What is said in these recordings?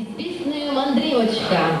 піснею Мандрівочка. Мандрівочка,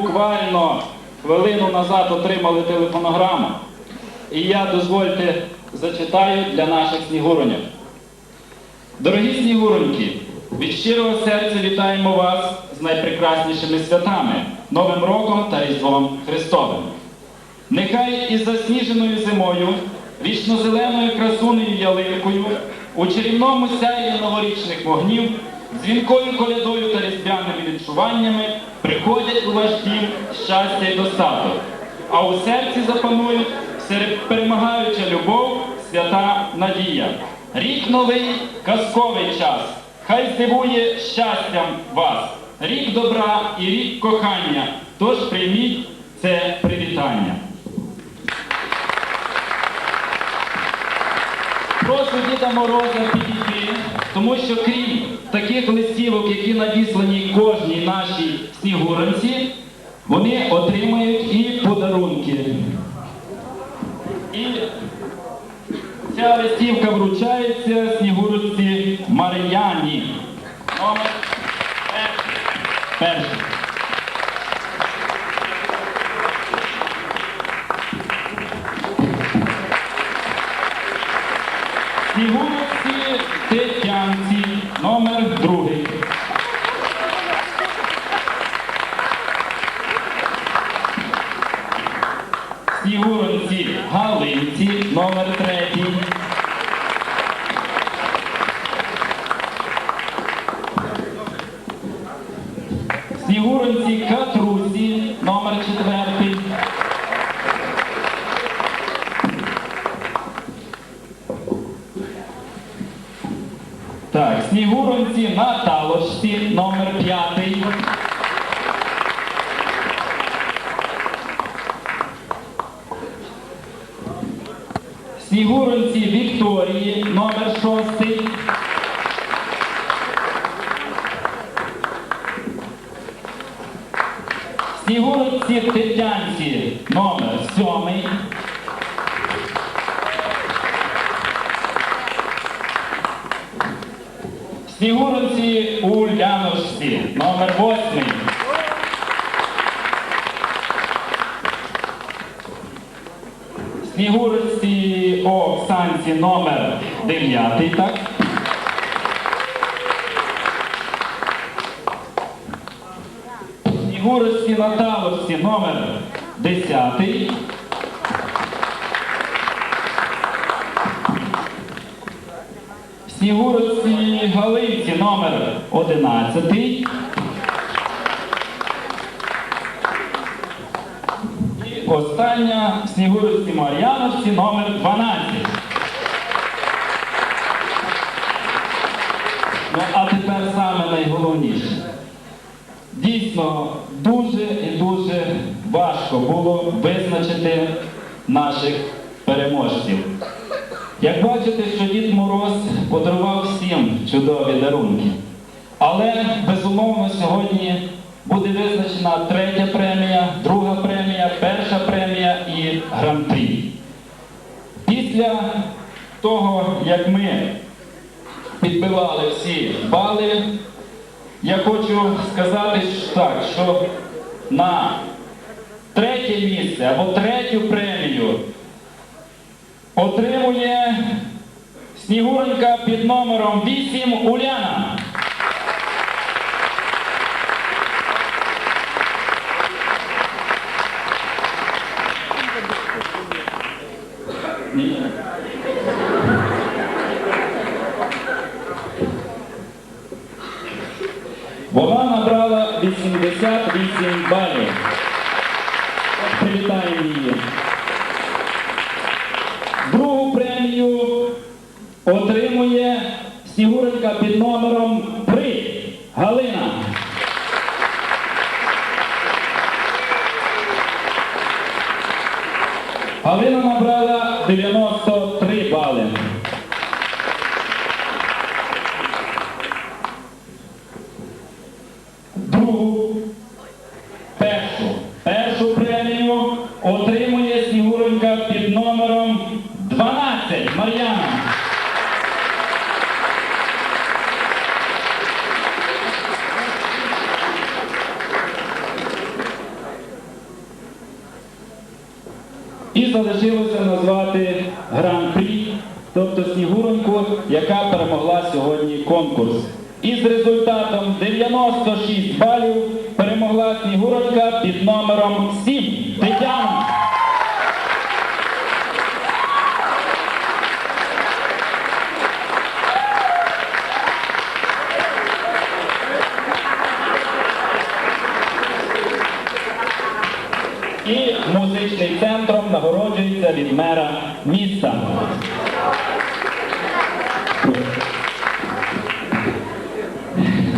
буквально хвилину назад отримали телефонограму. І я, дозвольте, зачитаю для наших снігуронів. Дорогі снігуроньки, від щирого серця вітаємо вас з найпрекраснішими святами, Новим роком та Різдвом Христовим. Нехай із засніженою зимою, вічно-зеленою красунею ялинкою, у чарівному сяйві новорічних вогнів, дзвінкою колядою та різдвяними відчуваннями приходять у ваш дім щастя і достаток, а у серці запанують перемагаюча любов, свята надія. Рік новий казковий час. Хай здивує щастям вас. Рік добра і рік кохання. Тож прийміть це привітання. Прошу Діда Мороза підійти, тому що крім таких листівок, які надіслані кожній нашій снігуранці, вони отримають і подарунки. І ця листівка вручається снігурці Мар'яні. Номер перший. Снігуронці Галинці номер третій. Снігуронці Вікторії, номер шостий. Снігуронці Тетянці, номер сьомий. Снігуронці Уляновські, номер восьмий. Снігурці Оксанці номер 9, так? Снігурці Наталочці номер 10. Снігурці Галинці номер 11. Остання Снігурці Мар'яновці номер 12. Ну, а тепер саме найголовніше. Дійсно, дуже і дуже важко було визначити наших переможців. Як бачите, що Дід Мороз подарував всім чудові дарунки. Але безумовно сьогодні буде визначена третя премія, друга премія, гран-прі. Після того, як ми підбивали всі бали, я хочу сказати так, що на третє місце або третю премію отримує Снігуренька під номером 8 Уляна. Галина набрала 93 І залишилося назвати гран-прі, тобто Снігуронку, яка перемогла сьогодні конкурс. І з результатом 96 балів перемогла Снігуронька під номером 7 Тетяна. І музичний центром нагороджується від мера міста.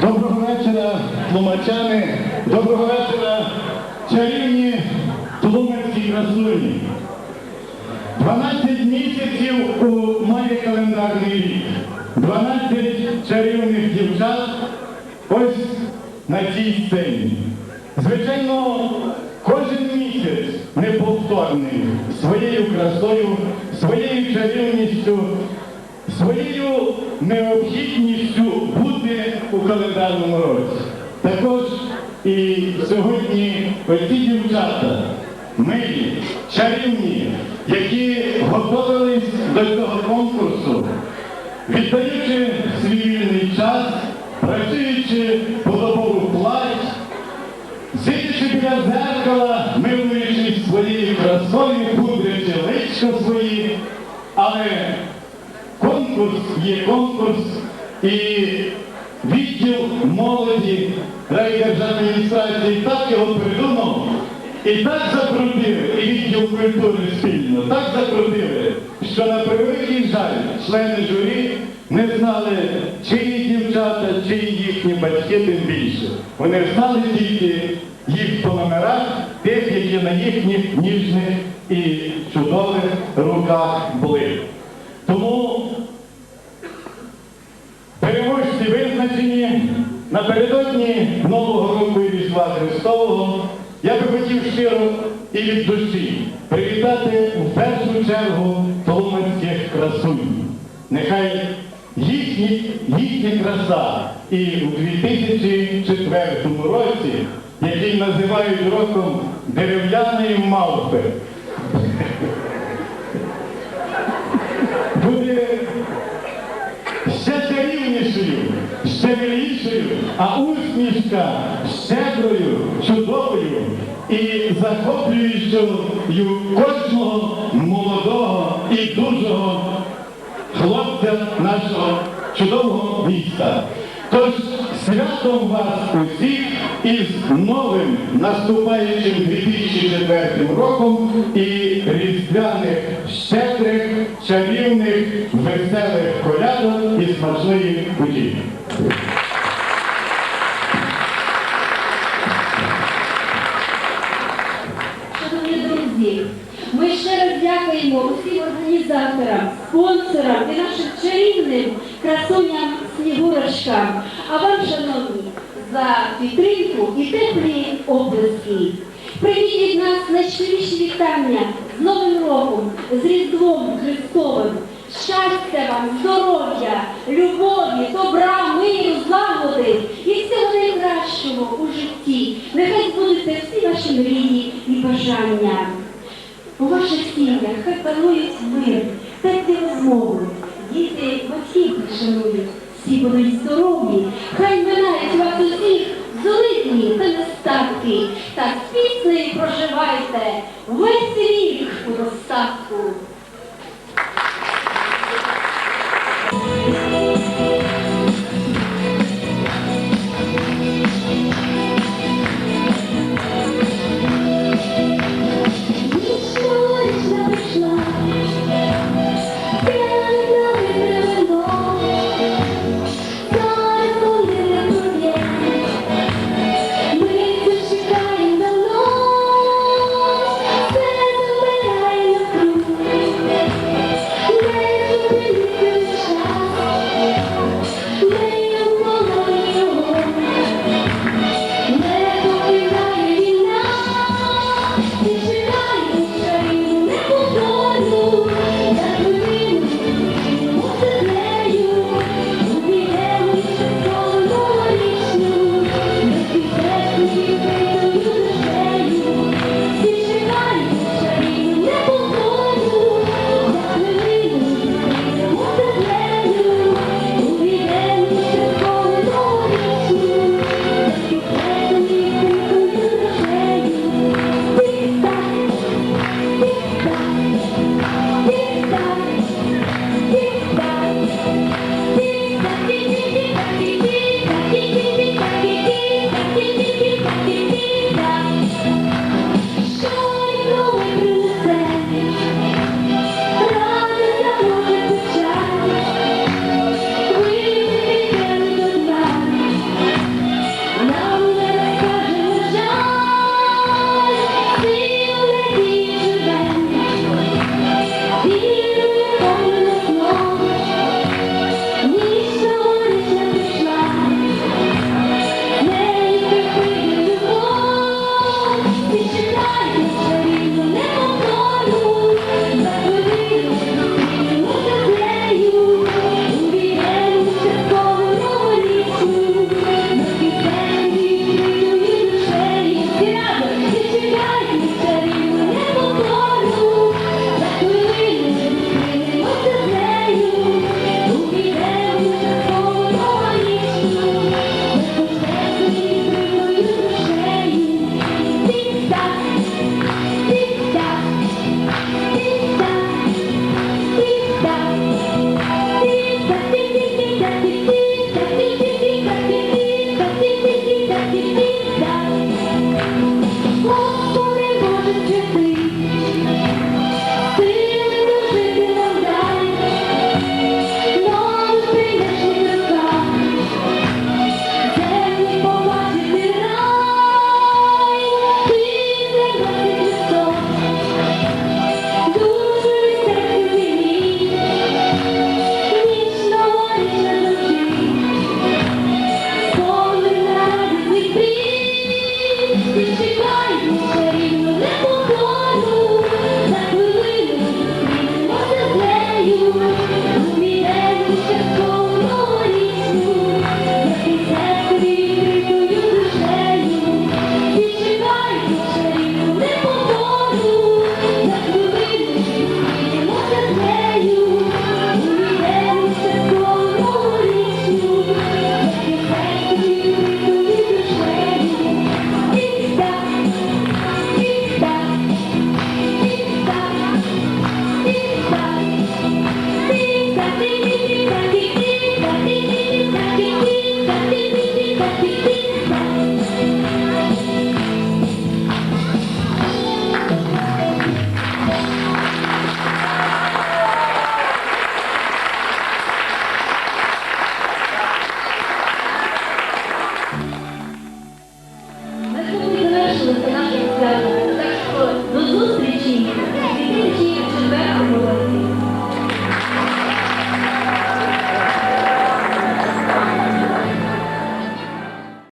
Доброго вечора, тлумачани. Доброго вечора, чарівні тлумацькі красуні. 12 місяців у має календарний рік. 12 чарівних дівчат ось на цій сцені. Звичайно, неповторний своєю красою, своєю чарівністю, своєю необхідністю бути у календарному році. Також і сьогодні оці дівчата, милі, чарівні, які готувались до цього конкурсу, віддаючи свій вільний час, працюючи по добову плать, Сидячи біля зеркала, своєю красою, пудрячи личко свої, але конкурс є конкурс і відділ молоді райдержадміністрації так його придумав і так закрутили, і відділ культури спільно, так закрутили, що на превеликий жаль члени журі не знали, чиї дівчата, чиї їхні батьки тим більше. Вони знали тільки їх по тих, які на їхніх ніжних і чудових руках були. Тому переможці визначені напередодні Нового року і Різдва Христового. Я би хотів щиро і від душі привітати у першу чергу толмацьких красунь. Нехай їхні, їхня краса і у 2004 році, її називають роком дерев'яної мавпи. Буде ще чарівнішою, ще милішою, а усмішка щедрою, чудовою і захоплюючою кожного молодого і дужого хлопця нашого чудового міста. Тож святом вас усіх із новим наступаючим 2004 роком і різдвяних щедрих, чарівних, веселих колядок і смачної куті. Шановні друзі, ми ще раз дякуємо усім організаторам, спонсорам і нашим чарівним красуням снігурочкам. А вам, шановні, за підтримку і теплі облески. Прийміть від нас найщиріші вітання з Новим роком, з Різдвом Христовим. Щастя вам, здоров'я, любові, добра, миру, злагоди і всього найкращого у житті. Нехай збудуться всі ваші мрії і бажання. У ваших сім'ях хай панують мир, теплі розмови, діти батьків шанують, всі будуть здорові, хай минають вас усіх злитні та нестатки, та з піснею проживайте весь рік у достатку.